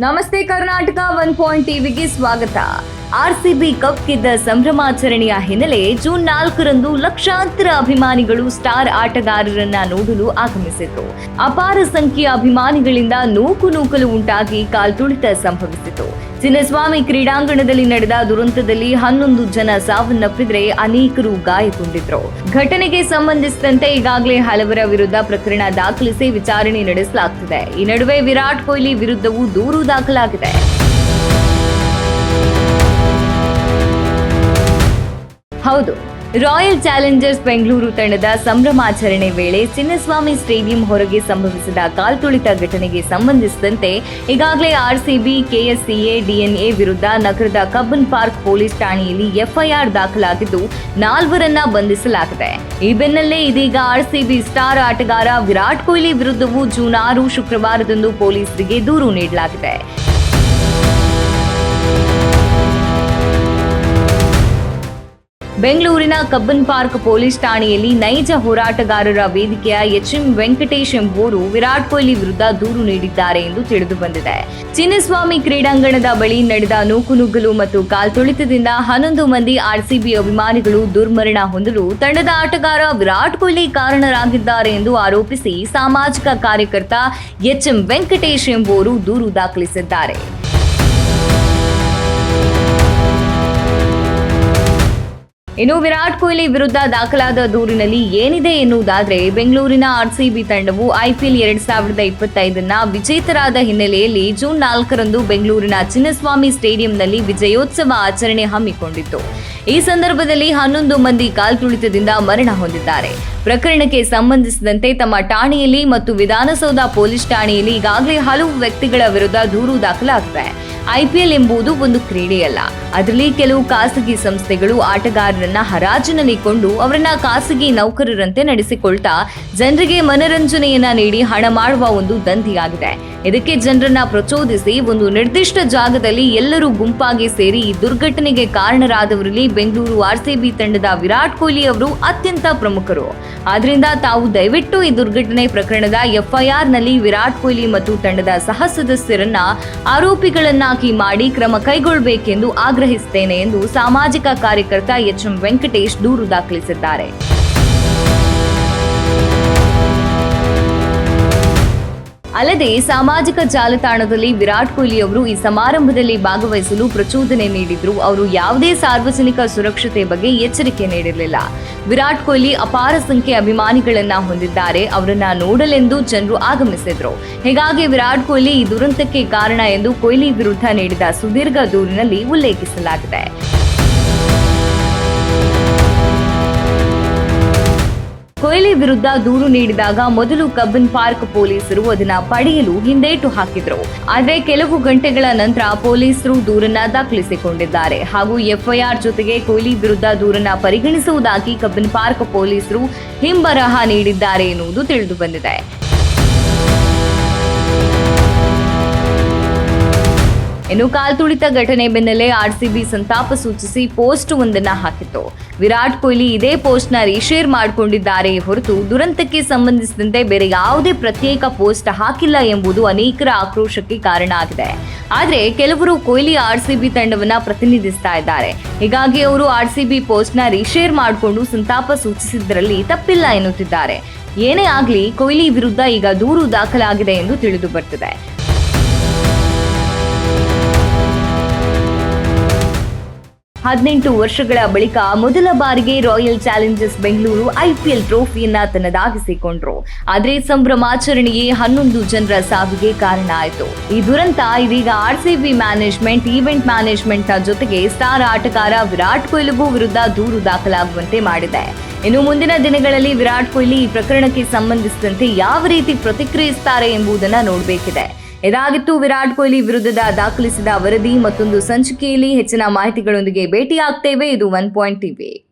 ನಮಸ್ತೆ Karnataka one point ಟಿವಿಗೆ ಸ್ವಾಗತ. ಆರ್ಸಿಬಿ ಕಪ್ ಗೆದ್ದ ಸಂಭ್ರಮಾಚರಣೆಯ ಹಿನ್ನೆಲೆ ಜೂನ್ ನಾಲ್ಕರಂದು ಲಕ್ಷಾಂತರ ಅಭಿಮಾನಿಗಳು ಸ್ಟಾರ್ ಆಟಗಾರರನ್ನ ನೋಡಲು ಆಗಮಿಸಿತ್ತು. ಅಪಾರ ಸಂಖ್ಯೆಯ ಅಭಿಮಾನಿಗಳಿಂದ ನೂಕು ನೂಕಲು ಉಂಟಾಗಿ ಕಾಲ್ತುಳಿತ ಸಂಭವಿಸಿತು ಚಿನ್ನಸ್ವಾಮಿ ಕ್ರೀಡಾಂಗಣದಲ್ಲಿ ನಡೆದ ದುರಂತದಲ್ಲಿ ಹನ್ನೊಂದು ಜನ ಸಾವನ್ನಪ್ಪಿದ್ರೆ ಅನೇಕರು ಗಾಯಗೊಂಡಿದ್ರು. ಘಟನೆಗೆ ಸಂಬಂಧಿಸಿದಂತೆ ಈಗಾಗಲೇ ಹಲವರ ವಿರುದ್ಧ ಪ್ರಕರಣ ದಾಖಲಿಸಿ ವಿಚಾರಣೆ ನಡೆಸಲಾಗುತ್ತಿದೆ ಈ ನಡುವೆ ವಿರಾಟ್ ಕೊಹ್ಲಿ ವಿರುದ್ಧವೂ ದೂರು ದಾಖಲಾಗಿದೆ. ಹೌದು, ರಾಯಲ್ ಚಾಲೆಂಜರ್ಸ್ ಬೆಂಗಳೂರು ತಂಡದ ಸಂಭ್ರಮಾಚರಣೆ ವೇಳೆ ಚಿನ್ನಸ್ವಾಮಿ ಸ್ಟೇಡಿಯಂ ಹೊರಗೆ ಸಂಭವಿಸಿದ ಕಾಲ್ತುಳಿತ ಘಟನೆಗೆ ಸಂಬಂಧಿಸಿದಂತೆ ಈಗಾಗಲೇ ಆರ್ಸಿಬಿ, ಕೆಎಸ್ಸಿಎ, ಡಿಎನ್ಎ ವಿರುದ್ಧ ನಗರದ ಕಬ್ಬನ್ ಪಾರ್ಕ್ ಪೊಲೀಸ್ ಠಾಣೆಯಲ್ಲಿ ಎಫ್ಐಆರ್ ದಾಖಲಾಗಿದ್ದು, ನಾಲ್ವರನ್ನ ಬಂಧಿಸಲಾಗಿದೆ. ಈ ಬೆನ್ನಲ್ಲೇ ಇದೀಗ ಆರ್ಸಿಬಿ ಸ್ಟಾರ್ ಆಟಗಾರ ವಿರಾಟ್ ಕೊಹ್ಲಿ ವಿರುದ್ಧವೂ ಜೂನ್ ಆರು ಶುಕ್ರವಾರದಂದು ಪೊಲೀಸರಿಗೆ ದೂರು ನೀಡಲಾಗಿದೆ. ಬೆಂಗಳೂರಿನ ಕಬ್ಬನ್ ಪಾರ್ಕ್ ಪೊಲೀಸ್ ಠಾಣೆಯಲ್ಲಿ ನೈಜ ಹೋರಾಟಗಾರರ ವೇದಿಕೆಯ ಎಚ್ಎಂ ವೆಂಕಟೇಶ್ ಎಂಬುವರು ವಿರಾಟ್ ಕೊಹ್ಲಿ ವಿರುದ್ಧ ದೂರು ನೀಡಿದ್ದಾರೆ ಎಂದು ತಿಳಿದು ಬಂದಿದೆ. ಚಿನ್ನಸ್ವಾಮಿ ಕ್ರೀಡಾಂಗಣದ ಬಳಿ ನಡೆದ ನೂಕುನುಗ್ಗಲು ಮತ್ತು ಕಾಲ್ತುಳಿತದಿಂದ ಹನ್ನೊಂದು ಮಂದಿ ಆರ್ಸಿಬಿ ಅಭಿಮಾನಿಗಳು ದುರ್ಮರಣ ಹೊಂದಲು ತಂಡದ ಆಟಗಾರ ವಿರಾಟ್ ಕೊಹ್ಲಿ ಕಾರಣರಾಗಿದ್ದಾರೆ ಎಂದು ಆರೋಪಿಸಿ ಸಾಮಾಜಿಕ ಕಾರ್ಯಕರ್ತ ಎಚ್ಎಂ ವೆಂಕಟೇಶ್ ಎಂಬುವರು ದೂರು ದಾಖಲಿಸಿದ್ದಾರೆ. ಇನ್ನು ವಿರಾಟ್ ಕೊಹ್ಲಿ ವಿರುದ್ಧ ದಾಖಲಾದ ದೂರಿನಲ್ಲಿ ಏನಿದೆ ಎನ್ನುವುದಾದ್ರೆ ಬೆಂಗಳೂರಿನ ಆರ್ಸಿಬಿ ತಂಡವು ಐಪಿಎಲ್ ಎರಡ್ ಸಾವಿರದ ಇಪ್ಪತ್ತೈದನ್ನ ವಿಜೇತರಾದ ಹಿನ್ನೆಲೆಯಲ್ಲಿ ಜೂನ್ ನಾಲ್ಕರಂದು ಬೆಂಗಳೂರಿನ ಚಿನ್ನಸ್ವಾಮಿ ಸ್ಟೇಡಿಯಂನಲ್ಲಿ ವಿಜಯೋತ್ಸವ ಆಚರಣೆ ಹಮ್ಮಿಕೊಂಡಿತ್ತು. ಈ ಸಂದರ್ಭದಲ್ಲಿ ಹನ್ನೊಂದು ಮಂದಿ ಕಾಲ್ತುಳಿತದಿಂದ ಮರಣ ಹೊಂದಿದ್ದಾರೆ. ಪ್ರಕರಣಕ್ಕೆ ಸಂಬಂಧಿಸಿದಂತೆ ತಮ್ಮ ಠಾಣೆಯಲ್ಲಿ ಮತ್ತು ವಿಧಾನಸೌಧ ಪೊಲೀಸ್ ಠಾಣೆಯಲ್ಲಿ ಈಗಾಗಲೇ ಹಲವು ವ್ಯಕ್ತಿಗಳ ವಿರುದ್ಧ ದೂರು ದಾಖಲಾಗಿದೆ ಐಪಿಎಲ್ ಎಂಬುದು ಒಂದು ಕ್ರೀಡೆಯಲ್ಲ. ಅದರಲ್ಲಿ ಕೆಲವು ಖಾಸಗಿ ಸಂಸ್ಥೆಗಳು ಆಟಗಾರರನ್ನ ಹರಾಜಿನಲ್ಲಿ ಕೊಂಡು ಅವರನ್ನ ಖಾಸಗಿ ನೌಕರರಂತೆ ನಡೆಸಿಕೊಳ್ತಾ ಜನರಿಗೆ ಮನರಂಜನೆಯನ್ನ ನೀಡಿ ಹಣ ಮಾಡುವ ಒಂದು ದಂಧಿಯಾಗಿದೆ. ಇದಕ್ಕೆ ಜನರನ್ನ ಪ್ರಚೋದಿಸಿ ಒಂದು ನಿರ್ದಿಷ್ಟ ಜಾಗದಲ್ಲಿ ಎಲ್ಲರೂ ಗುಂಪಾಗಿ ಸೇರಿ ಈ ದುರ್ಘಟನೆಗೆ ಕಾರಣರಾದವರಲ್ಲಿ ಬೆಂಗಳೂರು ಆರ್ಸಿಬಿ ತಂಡದ ವಿರಾಟ್ ಕೊಹ್ಲಿ ಅವರು ಅತ್ಯಂತ ಪ್ರಮುಖರು. ಆದ್ರಿಂದ ತಾವು ದಯವಿಟ್ಟು ಈ ದುರ್ಘಟನೆ ಪ್ರಕರಣದ ಎಫ್ಐಆರ್ನಲ್ಲಿ ವಿರಾಟ್ ಕೊಹ್ಲಿ ಮತ್ತು ತಂಡದ ಸಹ ಸದಸ್ಯರನ್ನ ಆರೋಪಿಗಳನ್ನಾಗಿ ಮಾಡಿ ಕ್ರಮ ಕೈಗೊಳ್ಳಬೇಕೆಂದು ಆಗ್ರಹಿಸುತ್ತೇನೆ ಎಂದು ಸಾಮಾಜಿಕ ಕಾರ್ಯಕರ್ತ ಎಚ್ ಎಂ ವೆಂಕಟೇಶ್ ದೂರು ದಾಖಲಿಸಿದ್ದಾರೆ. ಅಲ್ಲದೆ ಸಾಮಾಜಿಕ ಜಾಲತಾಣದಲ್ಲಿ ವಿರಾಟ್ ಕೊಹ್ಲಿ ಅವರು ಈ ಸಮಾರಂಭದಲ್ಲಿ ಭಾಗವಹಿಸಲು ಪ್ರಚೋದನೆ ನೀಡಿದ್ರು. ಅವರು ಯಾವುದೇ ಸಾರ್ವಜನಿಕ ಸುರಕ್ಷತೆ ಬಗ್ಗೆ ಎಚ್ಚರಿಕೆ ನೀಡಿರಲಿಲ್ಲ. ವಿರಾಟ್ ಕೊಹ್ಲಿ ಅಪಾರ ಸಂಖ್ಯೆ ಅಭಿಮಾನಿಗಳನ್ನ ಹೊಂದಿದ್ದಾರೆ. ಅವರನ್ನ ನೋಡಲೆಂದು ಜನರು ಆಗಮಿಸಿದ್ರು. ಹೀಗಾಗಿ ವಿರಾಟ್ ಕೊಹ್ಲಿ ಈ ದುರಂತಕ್ಕೆ ಕಾರಣ ಎಂದು ಕೊಹ್ಲಿ ವಿರುದ್ಧ ನೀಡಿದ ಸುದೀರ್ಘ ದೂರಿನಲ್ಲಿ ಉಲ್ಲೇಖಿಸಲಾಗಿದೆ. ಕೊಹ್ಲಿ ವಿರುದ್ಧ ದೂರು ನೀಡಿದಾಗ ಮೊದಲು ಕಬ್ಬನ್ ಪಾರ್ಕ್ ಪೊಲೀಸರು ಅದನ್ನ ಪಡೆಯಲು ಹಿಂದೇಟು ಹಾಕಿದ್ರು. ಆದರೆ ಕೆಲವು ಗಂಟೆಗಳ ನಂತರ ಪೊಲೀಸರು ದೂರನ್ನ ದಾಖಲಿಸಿಕೊಂಡಿದ್ದಾರೆ. ಹಾಗೂ ಎಫ್ಐಆರ್ ಜೊತೆಗೆ ಕೊಹ್ಲಿ ವಿರುದ್ಧ ದೂರನ್ನ ಪರಿಗಣಿಸುವುದಾಗಿ ಕಬ್ಬನ್ ಪಾರ್ಕ್ ಪೊಲೀಸರು ಹಿಂಬರಹ ನೀಡಿದ್ದಾರೆ ಎನ್ನುವುದು ತಿಳಿದು ಬಂದಿದೆ. ಇನ್ನು ಕಾಲ್ತುಳಿತ ಘಟನೆ ಬೆನ್ನಲ್ಲೇ ಆರ್ಸಿಬಿ ಸಂತಾಪ ಸೂಚಿಸಿ ಪೋಸ್ಟ್ ಒಂದನ್ನ ಹಾಕಿತ್ತು. ವಿರಾಟ್ ಕೊಹ್ಲಿ ಇದೇ ಪೋಸ್ಟ್ನ ರೀಶೇರ್ ಮಾಡಿಕೊಂಡಿದ್ದಾರೆ ಹೊರತು ದುರಂತಕ್ಕೆ ಸಂಬಂಧಿಸಿದಂತೆ ಬೇರೆ ಯಾವುದೇ ಪ್ರತ್ಯೇಕ ಪೋಸ್ಟ್ ಹಾಕಿಲ್ಲ ಎಂಬುದು ಅನೇಕರ ಆಕ್ರೋಶಕ್ಕೆ ಕಾರಣ ಆಗಿದೆ. ಆದರೆ ಕೆಲವರು ಕೊಹ್ಲಿ ಆರ್ಸಿಬಿ ತಂಡವನ್ನ ಪ್ರತಿನಿಧಿಸ್ತಾ ಇದ್ದಾರೆ. ಹೀಗಾಗಿ ಅವರು ಆರ್ಸಿಬಿ ಪೋಸ್ಟ್ನ ರೀಶೇರ್ ಮಾಡಿಕೊಂಡು ಸಂತಾಪ ಸೂಚಿಸಿದ್ದರಲ್ಲಿ ತಪ್ಪಿಲ್ಲ ಎನ್ನುತ್ತಿದ್ದಾರೆ. ಏನೇ ಆಗಲಿ ಕೊಹ್ಲಿ ವಿರುದ್ಧ ಈಗ ದೂರು ದಾಖಲಾಗಿದೆ ಎಂದು ತಿಳಿದು ಬರ್ತಿದೆ. ಹದಿನೆಂಟು ವರ್ಷಗಳ ಬಳಿಕ ಮೊದಲ ಬಾರಿಗೆ ರಾಯಲ್ ಚಾಲೆಂಜರ್ಸ್ ಬೆಂಗಳೂರು ಐಪಿಎಲ್ ಟ್ರೋಫಿಯನ್ನ ತನ್ನದಾಗಿಸಿಕೊಂಡ್ರು. ಆದರೆ ಸಂಭ್ರಮಾಚರಣೆಯೇ ಹನ್ನೊಂದು ಜನರ ಸಾವಿಗೆ ಕಾರಣ ಆಯಿತು. ಈ ದುರಂತ ಇದೀಗ ಆರ್ಸಿಬಿ ಮ್ಯಾನೇಜ್ಮೆಂಟ್, ಈವೆಂಟ್ ಮ್ಯಾನೇಜ್ಮೆಂಟ್ನ ಜೊತೆಗೆ ಸ್ಟಾರ್ ಆಟಗಾರ ವಿರಾಟ್ ಕೊಹ್ಲಿಗೂ ವಿರುದ್ಧ ದೂರು ದಾಖಲಾಗುವಂತೆ ಮಾಡಿದೆ. ಇನ್ನು ಮುಂದಿನ ದಿನಗಳಲ್ಲಿ ವಿರಾಟ್ ಕೊಹ್ಲಿ ಈ ಪ್ರಕರಣಕ್ಕೆ ಸಂಬಂಧಿಸಿದಂತೆ ಯಾವ ರೀತಿ ಪ್ರತಿಕ್ರಿಯಿಸುತ್ತಾರೆ ಎಂಬುದನ್ನು ನೋಡಬೇಕಿದೆ. ಇದಾಗಿತ್ತು, ವಿರಾಟ್ ಕೊಹ್ಲಿ ವಿರುದ್ಧದ ದಾಖಲಿಸಿದ ವರದಿ ಮತ್ತೊಂದು ಸಂಚಿಕೆಯಲ್ಲಿ ಹೆಚ್ಚಿನ ಮಾಹಿತಿಗಳೊಂದಿಗೆ ಭೇಟಿಯಾಗ್ತೇವೆ. ಇದು ಒನ್ ಪಾಯಿಂಟ್ ಟಿವಿ.